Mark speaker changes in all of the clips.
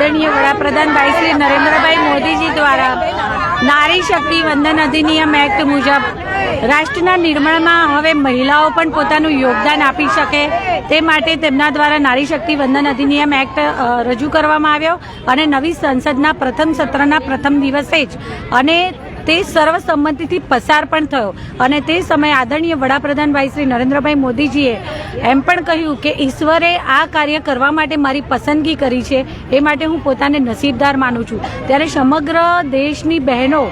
Speaker 1: આદરણીય વડાપ્રધાન ભાઈ શ્રી નરેન્દ્રભાઈ મોદીજી દ્વારા નારી શક્તિ વંદન અધિનિયમ એક્ટ મુજબ રાષ્ટ્રના નિર્માણમાં હવે મહિલાઓ પણ પોતાનું યોગદાન આપી શકે તે માટે તેમના દ્વારા નારી શક્તિ વંદન અધિનિયમ એક્ટ રજૂ કરવામાં આવ્યો અને નવી સંસદના પ્રથમ સત્રના પ્રથમ દિવસે જ અને તે સર્વસંમતિથી પસાર પણ થયો. અને તે સમયે આદરણીય વડાપ્રધાન ભાઈ શ્રી નરેન્દ્રભાઈ મોદીજીએ એમ પણ કહ્યું કે ઈશ્વરે આ કાર્ય કરવા માટે મારી પસંદગી કરી છે. એ માટે હું પોતાને નસીબદાર માનું છું. ત્યારે સમગ્ર દેશની બહેનો,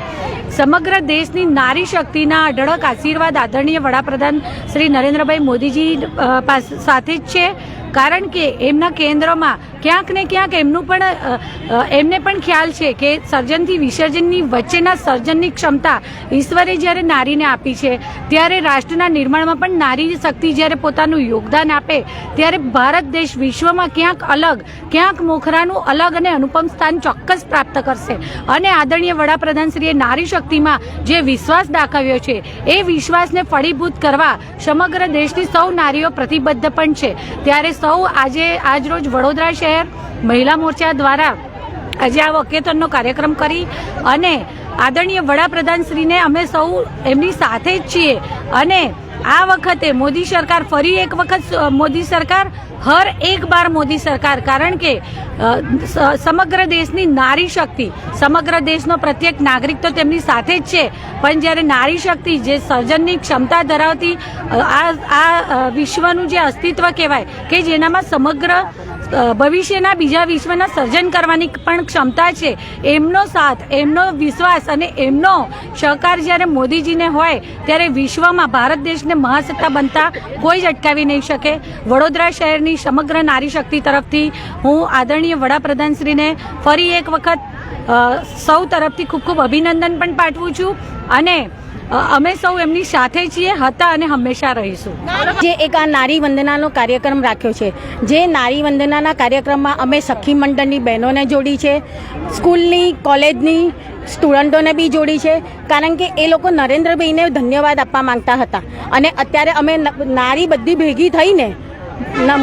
Speaker 1: સમગ્ર દેશની નારી શક્તિના અઢળક આશીર્વાદ આદરણીય વડાપ્રધાન શ્રી નરેન્દ્રભાઈ મોદીજી સાથે જ છે. કારણ કે એમના કેન્દ્રમાં ક્યાંક ને ક્યાંક એમનું પણ એમને પણ ખ્યાલ છે કે સર્જનથી વિસર્જનની વચ્ચેના સર્જનની ક્ષમતા ઈશ્વરે જ્યારે નારીને આપી છે, ત્યારે રાષ્ટ્રના નિર્માણમાં પણ નારી શક્તિ જ્યારે પોતાનું યોગદાન આપે, ત્યારે ભારત દેશ વિશ્વમાં ક્યાંક અલગ, ક્યાંક મોખરાનું અલગ અને અનુપમ સ્થાન ચોક્કસ પ્રાપ્ત કરશે. અને આદરણીય વડાપ્રધાનશ્રીએ નારી શક્તિમાં જે વિશ્વાસ દાખવ્યો છે, એ વિશ્વાસને ફળીભૂત કરવા સમગ્ર દેશની સૌ નારીઓ પ્રતિબદ્ધ પણ છે. ત્યારે સૌ આજે, આજરોજ વડોદરા શહેર મહિલા મોરચા દ્વારા આજે આ વકેતનનો કાર્યક્રમ કરી અને આદરણીય વડાપ્રધાન શ્રીને અમે સૌ એમની સાથે જ છીએ. અને આ વખતે મોદી સરકાર ફરી એક વખત મોદી સરકાર, હર એક બાર મોદી સરકાર. કારણ કે સમગ્ર દેશની નારી શક્તિ, સમગ્ર દેશનો પ્રત્યેક નાગરિક તો તેમની સાથે જ છે. પણ જ્યારે નારી શક્તિ જે સર્જનની ક્ષમતા ધરાવતી આ આ વિશ્વનું જે અસ્તિત્વ કહેવાય, કે જેનામાં સમગ્ર ભવિષ્યના બીજા વિશ્વના સર્જન કરવાની પણ ક્ષમતા છે. એમનો સાથ, એમનો વિશ્વાસ અને એમનો સહકાર જ્યારે મોદીજીને હોય, ત્યારે વિશ્વમાં ભારત દેશને મહાસત્તા બનતા કોઈ જ અટકાવી નહીં શકે. વડોદરા શહેરની સમગ્ર નારી શક્તિ તરફથી હું આદરણીય વડાપ્રધાનશ્રીને ફરી એક વખત સૌ તરફથી ખૂબ ખૂબ અભિનંદન પણ પાઠવું છું. અને અમે સૌ એમની સાથે છીએ, હતા અને હંમેશા રહીશું.
Speaker 2: જે એક આ નારી વંદનાનો કાર્યક્રમ રાખ્યો છે. જે નારી વંદનાના કાર્યક્રમમાં અમે સખી મંડળની બહેનોને જોડી છે, સ્કૂલની, કોલેજની સ્ટુડન્ટોને બી જોડી છે, કારણ કે એ લોકો નરેન્દ્રભાઈને ધન્યવાદ આપવા માંગતા હતા. અને અત્યારે અમે નારી બધી ભેગી થઈને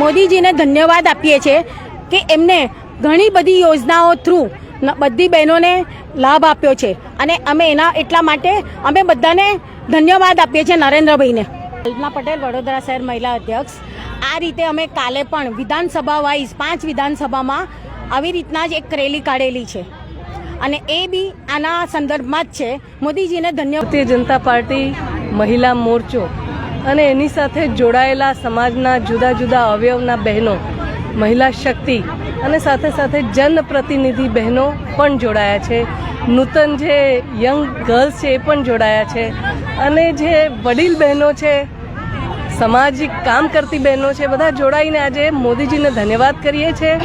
Speaker 2: મોદીજીને ધન્યવાદ આપીએ છીએ કે એમને ઘણી બધી યોજનાઓ થ્રુ બધી બહેનોને લાભ આપ્યો છે. અને અમે એના એટલા માટે અમે બધાને ધન્યવાદ આપીએ છીએ નરેન્દ્રભાઈને. કલ્પના પટેલ, વડોદરા શહેર મહિલા અધ્યક્ષ. આ રીતે અમે કાલે પણ વિધાનસભા વાઇઝ પાંચ વિધાનસભામાં આવી રીતના જ એક રેલી કાઢેલી છે. અને એ બી આના સંદર્ભમાં જ છે. મોદીજીને ધન્યવાદ.
Speaker 3: ભારતીય જનતા પાર્ટી મહિલા મોરચો અને એની સાથે જોડાયેલા સમાજના જુદા જુદા અવયવના બહેનો, મહિલા શક્તિ અને સાથે સાથે જનપ્રતિનિધિ બહેનો પણ જોડાયા છે. નૂતન જે યંગ ગર્લ્સ છે એ પણ જોડાયા છે. અને જે વડીલ બહેનો છે, સામાજિક કામ કરતી બહેનો છે, બધા જોડાઈને આજે મોદીજીને ધન્યવાદ કરીએ છીએ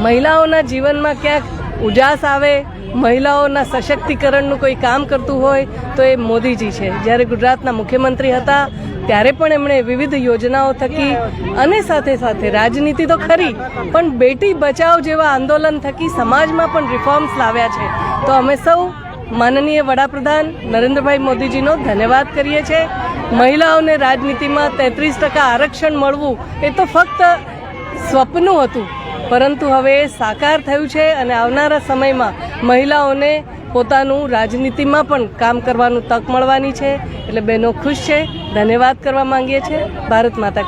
Speaker 3: મહિલાઓના જીવનમાં ક્યાંક ઉજાસ આવે, મહિલાઓના સશક્તિકરણનું કોઈ કામ કરતું હોય, તો એ મોદીજી છે. જ્યારે ગુજરાતના મુખ્યમંત્રી હતા ત્યારે પણ એમણે વિવિધ યોજનાઓ થકી અને સાથે સાથે રાજનીતિ તો ખરી, પણ બેટી બચાવ જેવા આંદોલન થકી સમાજમાં પણ રિફોર્મ્સ લાવ્યા છે. તો અમે સૌ માનનીય વડાપ્રધાન નરેન્દ્રભાઈ મોદીજીનો ધન્યવાદ કરીએ છીએ. મહિલાઓને રાજનીતિમાં તેત્રીસ ટકા આરક્ષણ મળવું એ તો ફક્ત સ્વપ્નું હતું. પરંતુ હવે સાકાર થયું છે અને આવનારા સમયમાં મહિલાઓને પોતાનું રાજનીતિમાં પણ કામ કરવાનું તક મળવાની છે. એટલે બહેનો ખુશ છે. ધન્યવાદ કરવા માંગીએ છીએ. ભારત માતા